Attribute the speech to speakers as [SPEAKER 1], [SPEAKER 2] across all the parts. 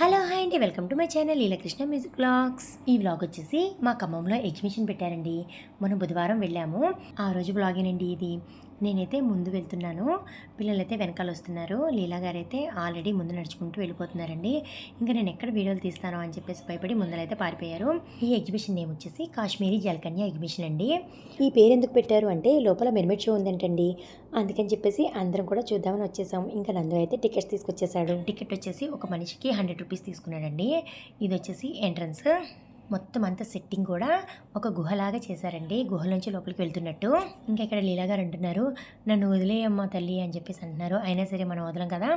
[SPEAKER 1] Hello hi అండి. Welcome to my channel Leelakrishna music blogs. ఈ vlog వచ్చేసి మా ఖమ్మంలో ఎగ్జిబిషన్ పెట్టారండి. మొన్న బుధవారం వెళ్ళాము. ఆ రోజు వ్లాగేనండి ఇది. నేనైతే ముందు వెళ్తున్నాను. పిల్లలైతే వెనకాల వస్తున్నారు లీలా గారు అయితే ఆల్రెడీ ముందు నడుచుకుంటూ వెళ్ళిపోతున్నారండి. ఇంకా నేను ఎక్కడ వీడియోలు తీస్తాను అని చెప్పేసి భయపడి ముందరైతే పారిపోయారు. ఈ ఎగ్జిబిషన్ నేమ్ వచ్చేసి కాశ్మీరీ జలకన్య ఎగ్జిబిషన్ అండి. ఈ పేరు ఎందుకు పెట్టారు అంటే లోపల మెర్మెట్ షో ఉందంటండి. అందుకని చెప్పేసి అందరం కూడా చూద్దామని వచ్చేసాం. ఇంకా నందు అయితే టికెట్స్ తీసుకొచ్చేసాడు. టికెట్ వచ్చేసి ఒక మనిషికి హండ్రెడ్ రూపీస్ తీసుకున్నాడండి. ఇది వచ్చేసి ఎంట్రన్స్. మొత్తం అంతా సెట్టింగ్ కూడా ఒక గుహలాగా చేశారండి. గుహలోంచి లోపలికి వెళ్తున్నట్టు. ఇంకా ఇక్కడ లీలాగారు అంటున్నారు నన్ను వదిలేయమ్మా తల్లి అని చెప్పేసి అంటున్నారు. అయినా సరే మనం వదలం కదా.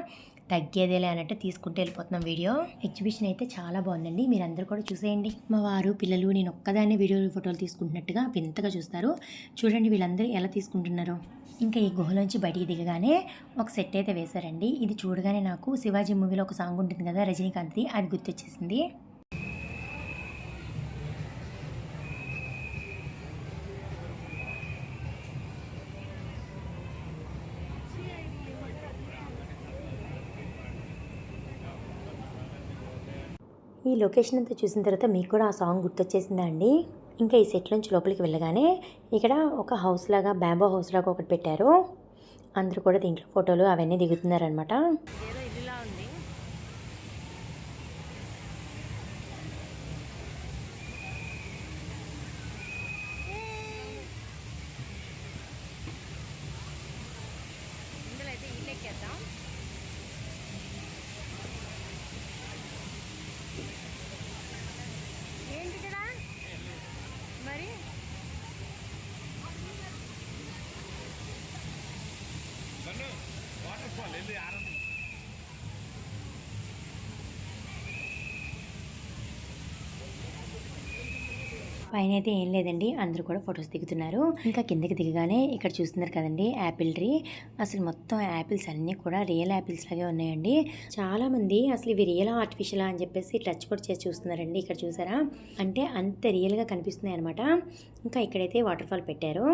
[SPEAKER 1] తగ్గేదేలే అన్నట్టు తీసుకుంటూ వెళ్ళిపోతున్నాం వీడియో. ఎగ్జిబిషన్ అయితే చాలా బాగుందండి. మీరు అందరూ కూడా చూసేయండి. మా వారు పిల్లలు నేను ఒక్కదాన్ని వీడియోలు ఫోటోలు తీసుకుంటున్నట్టుగా వింతగా చూస్తారు. చూడండి వీళ్ళందరూ ఎలా తీసుకుంటున్నారు. ఇంకా ఈ గుహలోంచి బయటికి దిగగానే ఒక సెట్ అయితే వేశారండి. ఇది చూడగానే నాకు శివాజీ మూవీలో ఒక సాంగ్ ఉంటుంది కదా రజనీకాంత్ది అది గుర్తొచ్చేసింది. ఈ లొకేషన్ అంతా చూసిన తర్వాత మీకు కూడా ఆ సాంగ్ గుర్తొచ్చేసిందా అండి? ఇంకా ఈ సెట్ నుంచి లోపలికి వెళ్ళగానే ఇక్కడ ఒక హౌస్ లాగా బ్యాంబో హౌస్ లాగా ఒకటి పెట్టారు. అందరూ కూడా దీంట్లో ఫోటోలు అవన్నీ దిగుతున్నారనమాట
[SPEAKER 2] ఏదో ఇల్లులా ఉంది ఇందులో అయితే ఇల్లు ఎక్కేద్దాం ఏంటి కదా మరి
[SPEAKER 1] పైన అయితే ఏం లేదండి అందరూ కూడా ఫొటోస్ దిగుతున్నారు. ఇంకా కిందకి దిగగానే ఇక్కడ చూస్తున్నారు కదండి యాపిల్ ట్రీ. అసలు మొత్తం యాపిల్స్ అన్నీ కూడా రియల్ యాపిల్స్ లాగే ఉన్నాయండి. చాలా మంది అసలు ఇవి రియల్ ఆర్టిఫిషియల్ అని చెప్పేసి టచ్ కూడా చేసి చూస్తున్నారండి ఇక్కడ చూసారా? అంటే అంత రియల్గా కనిపిస్తున్నాయి అనమాట ఇంకా ఇక్కడైతే వాటర్ ఫాల్ పెట్టారు.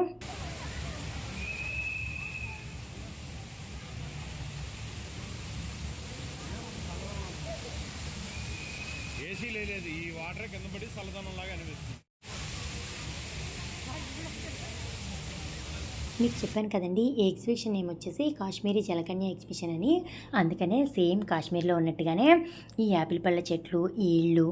[SPEAKER 3] ఏసీ లేదు ఈ వాటర్ కింద పడి చల్లదనం లాగా అనిపిస్తుంది.
[SPEAKER 1] మీకు చెప్పాను కదండి ఈ ఎగ్జిబిషన్ నేమ్ వచ్చేసి కాశ్మీరీ జలకన్య ఎగ్జిబిషన్ అని. అందుకనే సేమ్ కాశ్మీర్లో ఉన్నట్టుగానే ఈ యాపిల్ పళ్ళ చెట్లు ఈ ఇళ్ళు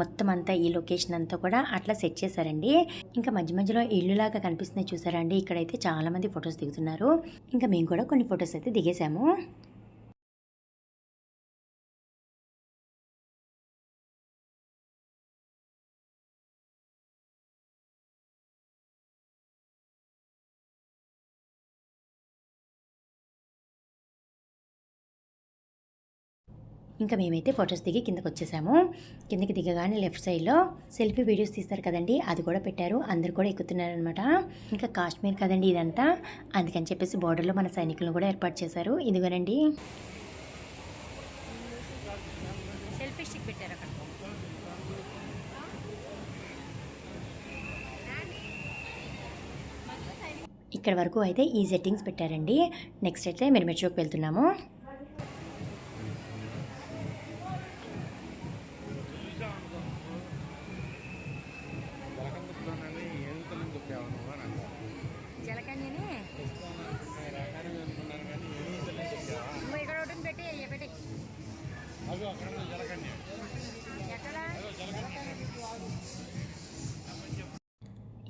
[SPEAKER 1] మొత్తం అంతా ఈ లొకేషన్ అంతా కూడా అట్లా సెట్ చేశారండి. ఇంకా మధ్య మధ్యలో ఇళ్ళులాగా కనిపిస్తున్నాయి చూసారండి ఇక్కడైతే చాలామంది ఫొటోస్ దిగుతున్నారు. ఇంకా మేము కూడా కొన్ని ఫొటోస్ అయితే దిగేసాము ఇంకా మేమైతే ఫొటోస్ దిగి కిందకి వచ్చేసాము కిందకి దిగగానే లెఫ్ట్ సైడ్లో సెల్ఫీ వీడియోస్ తీస్తారు కదండి అది కూడా పెట్టారు. అందరు కూడా ఎక్కుతున్నారనమాట ఇంకా కాశ్మీర్ కదండి ఇదంతా. అందుకని చెప్పేసి బార్డర్లో మన సైనికులను కూడా ఏర్పాటు చేశారు. ఇదిగోనండి.
[SPEAKER 2] సెల్ఫీ స్టిక్ పెట్టారు అక్కడ.
[SPEAKER 1] ఇక్కడ వరకు అయితే ఈ సెట్టింగ్స్ పెట్టారండి. నెక్స్ట్ అయితే మిర్మిట్ షోకి వెళ్తున్నాము.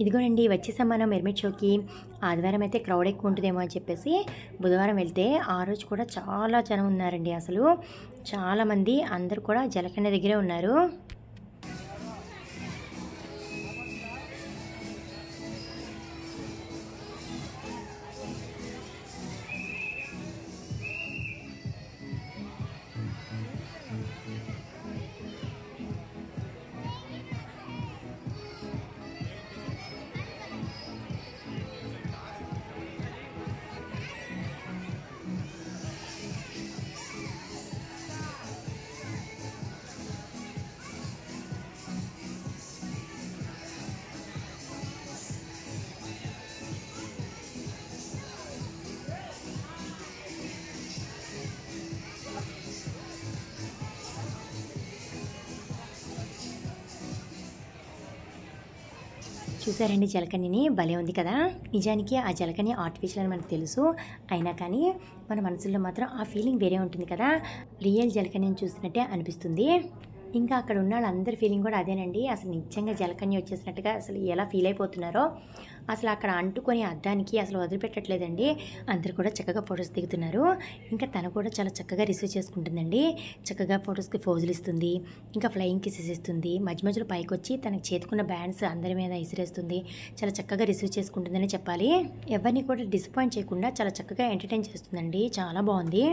[SPEAKER 1] ఇదిగోనండి వచ్చేసాం మనం మిర్మిట్ షోకి. ఆదివారం అయితే క్రౌడ్ ఎక్కువ ఉంటుందేమో అని చెప్పేసి బుధవారం వెళ్తే ఆ రోజు కూడా చాలా జనం ఉన్నారండి అసలు. చాలామంది అందరు కూడా జలకండ దగ్గరే ఉన్నారు. చూసారండి జలకన్యని? భలే ఉంది కదా? నిజానికి ఆ జలకన్య ఆర్టిఫిషియల్ అని మనకు తెలుసు. అయినా కానీ మన మనసులో మాత్రం ఆ ఫీలింగ్ వేరే ఉంటుంది కదా? రియల్ జలకన్యని చూసినట్టే అనిపిస్తుంది. ఇంకా అక్కడ ఉన్న వాళ్ళందరి ఫీలింగ్ కూడా అదేనండి. అసలు నిజంగా జలకన్య వచ్చేసినట్టుగా అసలు ఎలా ఫీల్ అయిపోతున్నారో అసలు అక్కడ అంటుకొని అద్దానికి అసలు వదిలిపెట్టట్లేదండి. అందరు కూడా చక్కగా ఫొటోస్ దిగుతున్నారు. ఇంకా తను కూడా చాలా చక్కగా రిసీవ్ చేసుకుంటుందండి. చక్కగా ఫొటోస్కి ఫోజులు ఇస్తుంది. ఇంకా ఫ్లయింగ్ కిసెస్ ఇస్తుంది. మధ్య మధ్యలో పైకి వచ్చి తనకు చేతుకున్న బ్యాండ్స్ అందరి మీద ఇసిరేస్తుంది. చాలా చక్కగా రిసీవ్ చేసుకుంటుందని చెప్పాలి. ఎవరిని కూడా డిసప్పాయింట్ చేయకుండా చాలా చక్కగా ఎంటర్టైన్ చేస్తుందండి. చాలా బాగుంది.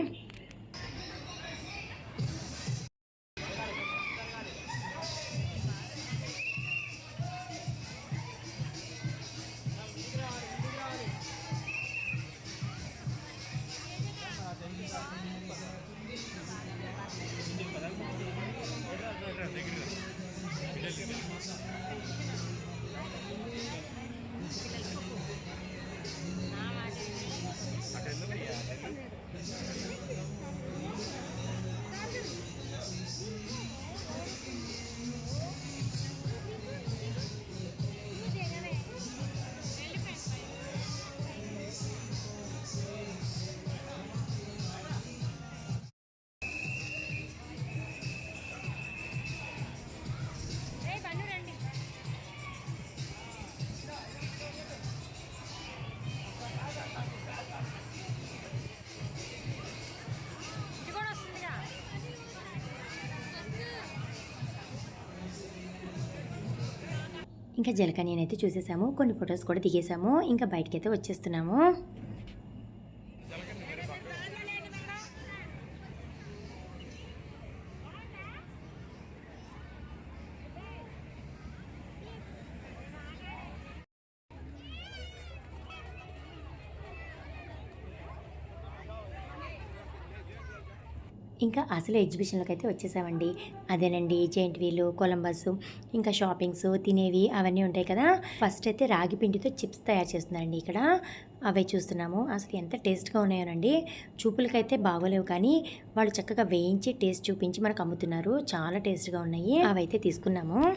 [SPEAKER 1] ఇంకా జలకన్యని అయితే చూసేసాము. కొన్ని ఫొటోస్ కూడా దిగేసాము. ఇంకా బయటకైతే వచ్చేస్తున్నాము. ఇంకా అసలు ఎగ్జిబిషన్లోకి అయితే వచ్చేసామండి. అదేనండి జెయింట్ వీలు కొలంబస్ ఇంకా షాపింగ్స్ తినేవి అవన్నీ ఉంటాయి కదా. ఫస్ట్ అయితే రాగి పిండితో చిప్స్ తయారు చేస్తున్నారండి ఇక్కడ. అవే చూస్తున్నాము. అసలు ఎంత టేస్ట్గా ఉన్నాయోనండి. చూపులకైతే బాగోలేవు కానీ వాళ్ళు చక్కగా వేయించి టేస్ట్ చూపించి మనకు అమ్ముతున్నారు. చాలా టేస్ట్గా ఉన్నాయి. అవైతే తీసుకున్నాము.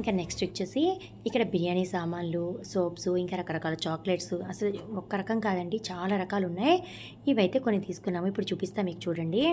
[SPEAKER 1] ఇంకా నెక్స్ట్ వచ్చేసి ఇక్కడ బిర్యానీ సామాన్లు సోప్స్ ఇంకా రకరకాల చాక్లెట్స్ అసలు ఒక్క రకం కాదండి చాలా రకాలు ఉన్నాయి. ఇవైతే కొన్ని తీసుకున్నాము. ఇప్పుడు చూపిస్తాం మీకు చూడండి.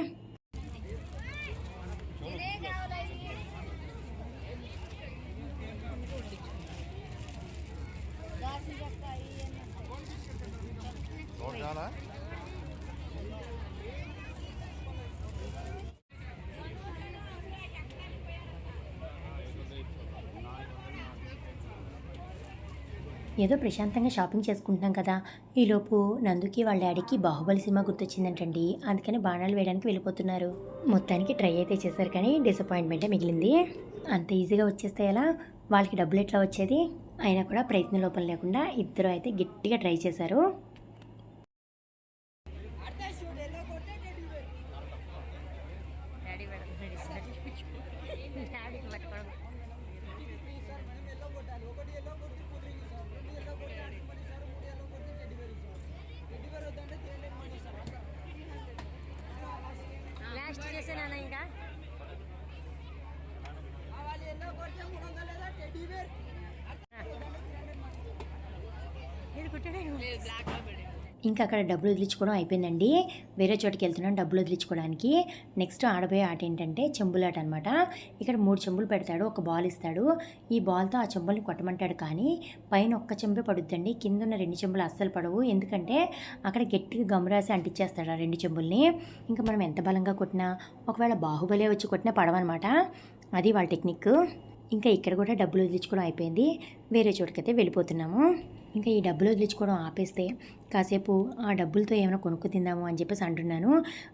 [SPEAKER 1] ఏదో ప్రశాంతంగా షాపింగ్ చేసుకుంటున్నాం కదా. ఈలోపు నందుకి వాళ్ళ డాడీకి బాహుబలి సినిమా గుర్తొచ్చిందంటండి. అందుకని బాణాలు వేయడానికి వెళ్ళిపోతున్నారు. మొత్తానికి ట్రై అయితే చేశారు కానీ డిసప్పాయింట్మెంటే మిగిలింది. అంత ఈజీగా వచ్చేస్తే ఎలా? వాళ్ళకి డబ్బులు ఎట్లా వచ్చేది? అయినా కూడా ప్రయత్న లోపం లేకుండా ఇద్దరు అయితే గట్టిగా ట్రై చేశారు
[SPEAKER 2] డాడీ పెడుతున్నాడు డాడీకి పట్టుకోవడం లాస్ట్ చేసానా ఇంకా ఇది కుట్టాడే
[SPEAKER 1] ఇంకా అక్కడ డబ్బులు వదిలించుకోవడం అయిపోయిందండి. వేరే చోటుకి వెళ్తున్నాం డబ్బులు వదిలించుకోవడానికి. నెక్స్ట్ ఆడబోయే ఆట ఏంటంటే చెంబులాట అనమాట ఇక్కడ మూడు చెంబులు పెడతాడు ఒక బాల్ ఇస్తాడు. ఈ బాల్తో ఆ చెంబుల్ని కొట్టమంటాడు కానీ పైన ఒక్క చెంబే పడుద్దండి. కింద ఉన్న రెండు చెంబులు అస్సలు పడవు. ఎందుకంటే అక్కడ గట్టిగా గమరాసి అంటించేస్తాడు ఆ రెండు చెంబుల్ని. ఇంకా మనం ఎంత బలంగా కొట్టినా ఒకవేళ బాహుబలే వచ్చి కొట్టినా పడవన్నమాట. అది వాళ్ళ టెక్నిక్. ఇంకా ఇక్కడ కూడా డబ్బులు వదిలించుకోవడం అయిపోయింది. వేరే చోటుకైతే వెళ్ళిపోతున్నాము. ఇంకా ఈ డబ్బులు వదిలించుకోవడం ఆపేస్తే కాసేపు ఆ డబ్బులతో ఏమైనా కొనుక్కు తిందాము అని చెప్పేసి అంటున్నాను.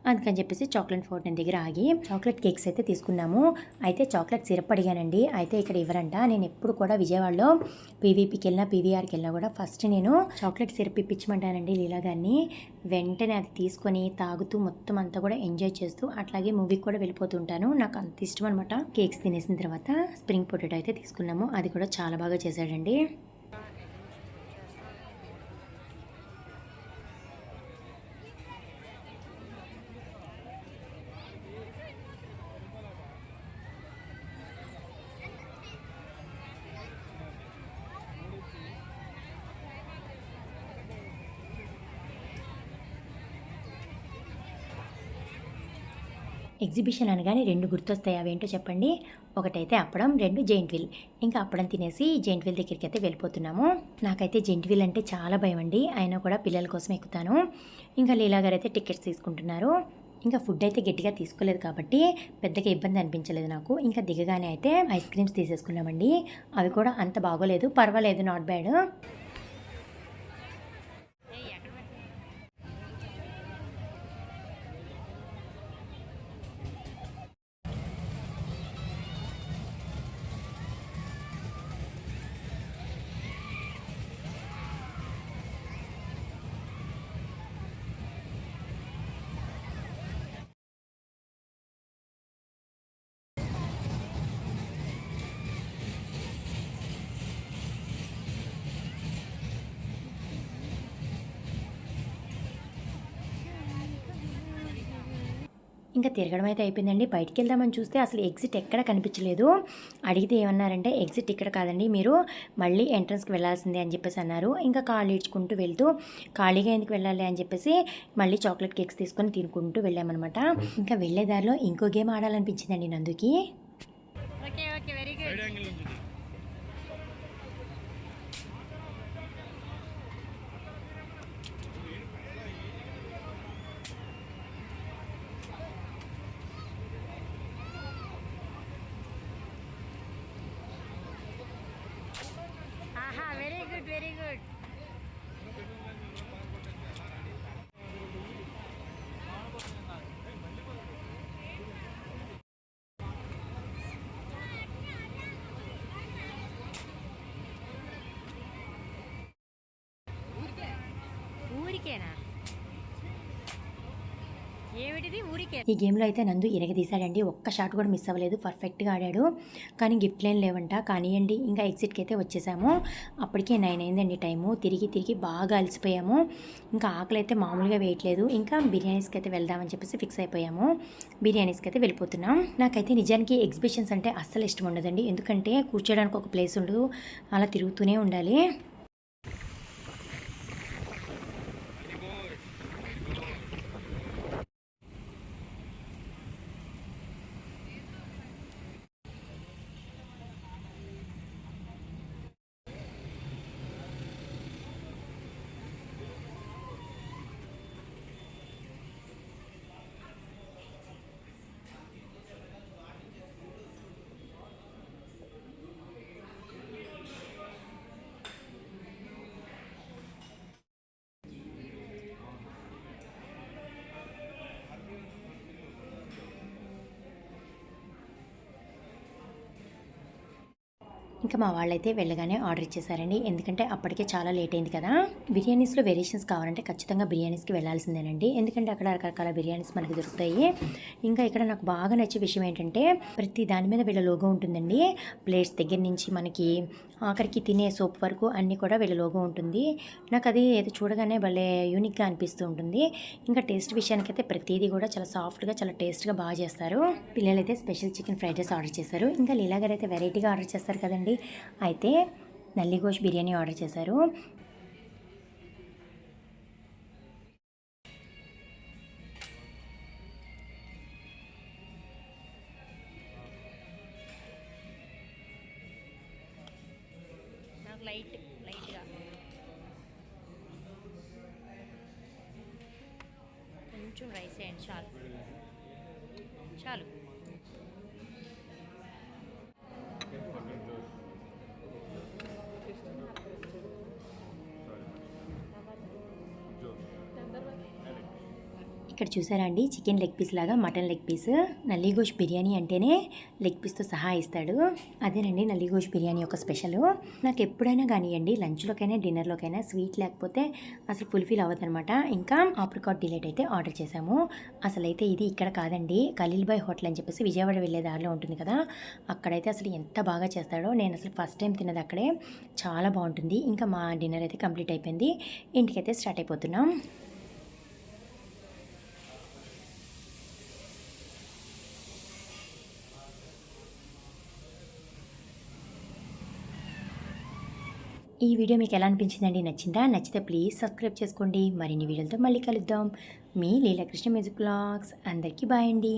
[SPEAKER 1] అందుకని చెప్పేసి చాక్లెట్ ఫౌంటైన్ దగ్గర ఆగి చాక్లెట్ కేక్స్ అయితే తీసుకున్నాము. అయితే చాక్లెట్ సిరప్ అడిగానండి. అయితే ఇక్కడ ఇవ్వరంట. నేను ఎప్పుడు కూడా విజయవాడలో పీవీపీకి వెళ్ళినా పీవీఆర్కి వెళ్ళినా కూడా ఫస్ట్ నేను చాక్లెట్ సిరప్ ఇప్పించమంటానండి లీలా గారిని. వెంటనే అది తీసుకొని తాగుతూ మొత్తం అంతా కూడా ఎంజాయ్ చేస్తూ అట్లాగే మూవీకి కూడా వెళ్ళిపోతుంటాను నాకు అంత ఇష్టం అనమాట కేక్స్ తినేసిన తర్వాత స్ప్రింగ్ పొటాటో అయితే తీసుకున్నాము. అది కూడా చాలా బాగా చేశాడండి. ఎగ్జిబిషన్ అనగానే రెండు గుర్తొస్తాయి. అవేంటో చెప్పండి. ఒకటైతే అప్పడం రెండు జెయింట్ వీల్ ఇంకా అప్పడం తినేసి జెయింట్ వీల్ దగ్గరికి అయితే వెళ్ళిపోతున్నాము. నాకైతే జెయింట్ వీల్ అంటే చాలా భయం అండి అయినా కూడా పిల్లల కోసం ఎక్కుతాను. ఇంకా లీలా గారు అయితే టికెట్స్ తీసుకుంటున్నారు. ఇంకా ఫుడ్ అయితే గట్టిగా తీసుకోలేదు కాబట్టి పెద్దగా ఇబ్బంది అనిపించలేదు నాకు. ఇంకా దిగగానే అయితే ఐస్ క్రీమ్స్ తీసేసుకున్నామండి. అవి కూడా అంత బాగోలేదు. పర్వాలేదు నాట్ బ్యాడ్. ఇంకా తిరగడం అయితే అయిపోయిందండి. బయటికి వెళ్దామని చూస్తే అసలు ఎగ్జిట్ ఎక్కడ కనిపించలేదు. అడిగితే ఏమన్నారంటే ఎగ్జిట్ ఇక్కడ కాదండి మీరు మళ్ళీ ఎంట్రన్స్కి వెళ్ళాల్సిందే అని చెప్పేసి అన్నారు. ఇంకా కాళ్ళు ఈడ్చుకుంటూ వెళ్తూ ఖాళీగా ఎందుకు వెళ్ళాలి అని చెప్పేసి మళ్ళీ చాక్లెట్ కేక్స్ తీసుకొని తినుకుంటూ వెళ్ళామన్నమాట. ఇంకా వెళ్ళే దారిలో ఇంకో గేమ్ ఆడాలనిపించిందండి నందుకి. ఈ గేమ్లో అయితే నందు ఇరగదీశాడండి. ఒక్క షాట్ కూడా మిస్ అవ్వలేదు. పర్ఫెక్ట్గా ఆడాడు. కానీ గిఫ్ట్ లేని లేవంట. కానివ్వండి ఇంకా ఎగ్జిట్కి అయితే వచ్చేసాము. అప్పటికే నైన్ అయిందండి టైము. తిరిగి తిరిగి బాగా అలసిపోయాము. ఇంకా ఆకలి అయితే మామూలుగా వేయట్లేదు. ఇంకా బిర్యానీస్కి అయితే వెళ్దామని చెప్పేసి ఫిక్స్ అయిపోయాము. బిర్యానీస్కి అయితే వెళ్ళిపోతున్నాం. నాకైతే నిజానికి ఎగ్జిబిషన్స్ అంటే అస్సలు ఇష్టం ఉండదండి. ఎందుకంటే కూర్చోడానికి ఒక ప్లేస్ ఉండదు. అలా తిరుగుతూనే ఉండాలి. ఇంకా మా వాళ్ళైతే వెళ్ళగానే ఆర్డర్ ఇచ్చేసారండి. ఎందుకంటే అప్పటికే చాలా లేట్ అయింది కదా. బిర్యానీస్లో వేరియేషన్స్ కావాలంటే ఖచ్చితంగా బిర్యానీస్కి వెళ్ళాల్సిందేనండి. ఎందుకంటే అక్కడ రకరకాల బిర్యానీస్ మనకి దొరుకుతాయి. ఇంకా ఇక్కడ నాకు బాగా నచ్చే విషయం ఏంటంటే ప్రతి దాని మీద వీళ్ళ లోగో ఉంటుందండి. ప్లేట్స్ దగ్గర నుంచి మనకి ఆఖరికి తినే సోప్ వరకు అన్నీ కూడా వీళ్ళ లోగో ఉంటుంది. నాకు అది ఏదో చూడగానే భలే యూనిక్గా అనిపిస్తూ ఉంటుంది. ఇంకా టేస్ట్ విషయానికైతే ప్రతిదీ కూడా చాలా సాఫ్ట్గా చాలా టేస్ట్గా బాగా చేస్తారు. పిల్లలైతే special chicken fried rice order చేశారు. ఇంకా లీలా గారు అయితే వెరైటీగా ఆర్డర్ చేస్తారు కదండి. అయితే నల్లిగోష్ బిర్యానీ ఆర్డర్ చేశారు. ఇక్కడ చూసారా అండి? చికెన్ లెగ్ పీస్ లాగా mutton leg piece. Nalligosh biryani అంటేనే లెగ్ పీస్తో సహా ఇస్తాడు. అదేనండి నల్లిగోష్ బిర్యానీ యొక్క స్పెషల్. నాకు ఎప్పుడైనా కానివ్వండి లంచ్లోకైనా డిన్నర్లోకైనా స్వీట్ లేకపోతే అసలు ఫుల్ఫిల్ అవ్వదనమాట. ఇంకా ఆప్రికాట్ డిలైట్ అయితే ఆర్డర్ చేశాము. అసలైతే ఇది ఇక్కడ కాదండి ఖలీల్బాయ్ హోటల్ అని చెప్పేసి విజయవాడ వెళ్ళే దారిలో ఉంటుంది కదా. అక్కడైతే అసలు ఎంత బాగా చేస్తాడో నేను అసలు ఫస్ట్ టైం తిన్నది అక్కడే. చాలా బాగుంటుంది. ఇంకా మా డిన్నర్ అయితే కంప్లీట్ అయిపోయింది. ఇంటికైతే స్టార్ట్ అయిపోతున్నాం. ఈ వీడియో మీకు ఎలా అనిపించిందండి? నచ్చిందా? నచ్చితే ప్లీజ్ సబ్స్క్రైబ్ చేసుకోండి. మరిన్ని వీడియోలతో మళ్ళీ కలుద్దాం. మీ లీలాకృష్ణ మ్యూజిక్ బ్లాగ్స్. అందరికీ బాయ్ అండి.